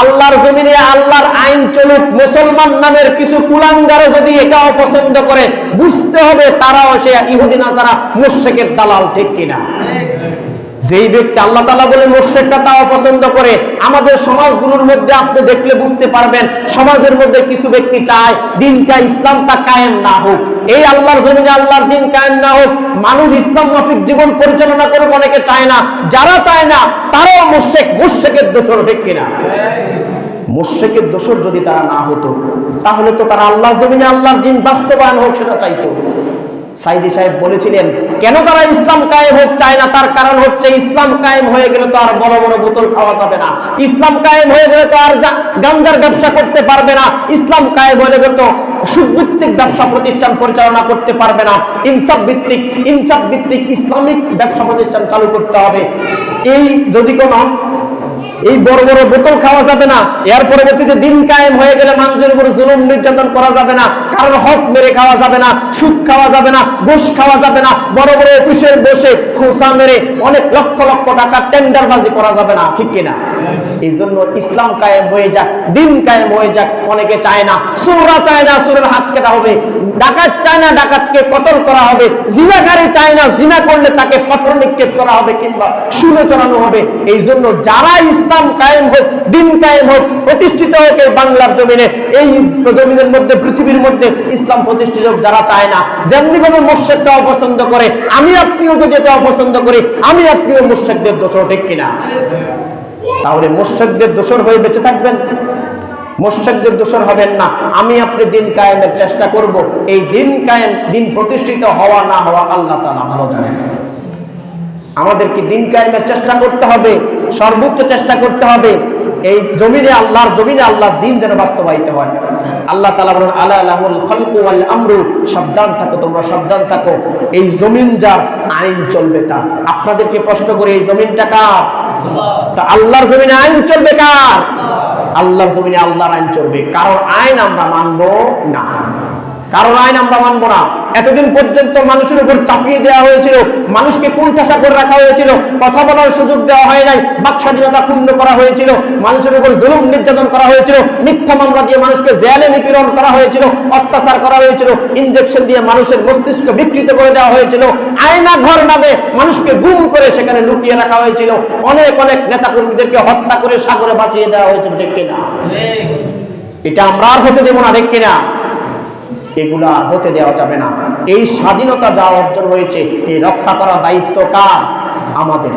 আল্লাহর জমিনে আল্লাহর আইন চলুক, মুসলমান নামের কিছু কুলাঙ্গারে যদি এটা অপছন্দ করে, বুঝতে হবে তারাও সে ইহুদি না তারা মুর্শেকের দালাল, ঠিক কিনা? যেই ব্যক্তি আল্লাহ তালা বলে মোর্শেকটা তা অপছন্দ করে, আমাদের সমাজগুলোর মধ্যে আপনি দেখলে বুঝতে পারবেন, সমাজের মধ্যে কিছু ব্যক্তি চায়, দিনটা ইসলামটা কায়েম না হোক। এই আল্লাহর জমিনে আল্লাহর দিন কায়েম না হোক, মানুষ ইসলাম মাফিক জীবন পরিচালনা করুক, অনেকে চায় না। যারা চায় না তারাও মোর্শেক মোর্শেকের দোষর ঠিক কিনা? মোর্শেকের দোষর যদি তারা না হতো, তাহলে তো তারা আল্লাহ জমিনে আল্লাহর দিন বাস্তবায়ন হোক সেটা চাইতো। সাইদি সাহেব বলেছিলেন, কেন তারা ইসলাম কায়েম হোক চায় না? তার কারণ হচ্ছে ইসলাম কায়েম হয়ে গেলে তো আর বড় বড় বোতল খাওয়া যাবে না। ইসলাম কায়েম হয়ে গেলে তো আর গাঞ্জার ব্যবসা করতে পারবে না। ইসলাম কায়েম হয়ে গেলে তো সুদভিত্তিক ব্যবসা প্রতিষ্ঠান পরিচালনা করতে পারবে না। ইনসাফ ভিত্তিক ইনসাফ ভিত্তিক ইসলামিক ব্যবসা প্রতিষ্ঠান চালু করতে হবে। এই যদি কোনো, এই বড় বড় বোতল খাওয়া যাবে না, এর পরবর্তীতে দিন কায়েম হয়ে গেলে মানুষের উপর জুলুম নির্যাতন করা যাবে না কারণ হক মেরে খাওয়া যাবে না, সুদ খাওয়া যাবে না, ঘুষ খাওয়া যাবে না, বড় বড় অফিসের বসে খোসা মেরে অনেক লক্ষ লক্ষ টাকা টেন্ডারবাজি করা যাবে না, ঠিক কিনা? এই জন্য ইসলাম কায়েম হয়ে যাক, দিন কায়েম হয়ে যাক, অনেকে চায় না। সুররা চায় না সুরের হাত হবে। ডাকাত চায় না ডাকাতকে কতল করা হবে। জিনাকারী চায় না জিনা করলে তাকে নিক্ষেপ করা হবে কিংবা চড়ানো হবে। এই জন্য যারা ইসলাম কায়েম হোক, দিন কায়েম হোক, প্রতিষ্ঠিত হোক এই বাংলার জমিনে, এই জমিনের মধ্যে, পৃথিবীর মধ্যে ইসলাম প্রতিষ্ঠিত হোক, যারা চায় না যেমনি ভাবে মোর্শেদটা অপছন্দ করে, আমি আপনিও যদি এটা অপছন্দ করি, আমি আপনিও মোর্শেদদের দোষ ঠিক কিনা? তাহলে মোর্শেদদের দোষর হয়ে বেঁচে থাকবেন। মোর্শেকদের দোষর হবেন না। আমি আপনি দিন কায়েমের চেষ্টা করব। এই দিন কায়েম, দিন প্রতিষ্ঠিত হওয়া না হওয়া আল্লাহ তালা ভালো জানেন। আমাদেরকে দিন কায়েমের চেষ্টা করতে হবে, সর্বোচ্চ চেষ্টা করতে হবে। এই জমিনে আল্লাহর জমিনে আল্লাহ দিন যেন বাস্তবায়িত হয়। আল্লাহ তালা বলেন আল্লাহ আল্লাহুল খলকু ওয়াল আমরু। সাবধান থাকো, তোমরা সাবধান থাকো। এই জমিন যার আইন চলবে তা আপনাদেরকে প্রশ্ন করে, এই জমিনটা কার? তা আল্লাহর জমিনে আইন চলবে কার? আল্লাহর জমিনে আল্লাহর আইন চলবে। কারণ আইন আমরা মানবো না। কারণ আইন আমরা মানবো না। এতদিন পর্যন্ত মানুষের উপর চাপিয়ে দেওয়া হয়েছিল মানুষকে কুণ্ঠাসা করে রাখা হয়েছিল কথা বলার সুযোগ দেওয়া হয় নাই বাক স্বাধীনতা ক্ষুণ্ণ করা হয়েছিল মানুষের উপর জুলুম নির্যাতন করা হয়েছিল মিথ্যা মামলা দিয়ে মানুষকে জেলে নিপীড়ন করা হয়েছিল অত্যাচার করা হয়েছিল ইনজেকশন দিয়ে মানুষের মস্তিষ্ক বিকৃত করে দেওয়া হয়েছিল আয়না ঘর নামে মানুষকে গুম করে সেখানে লুকিয়ে রাখা হয়েছিল অনেক অনেক নেতাকর্মীদেরকে হত্যা করে সাগরে বাঁচিয়ে দেওয়া হয়েছিল ঠিক কিনা? এটা আমরা আর হতে দেবো না ঠিক কিনা? এগুলা হতে দেওয়া যাবে না। এই স্বাধীনতা যা অর্জন হয়েছে, এই রক্ষা করার দায়িত্ব কার? আমাদের।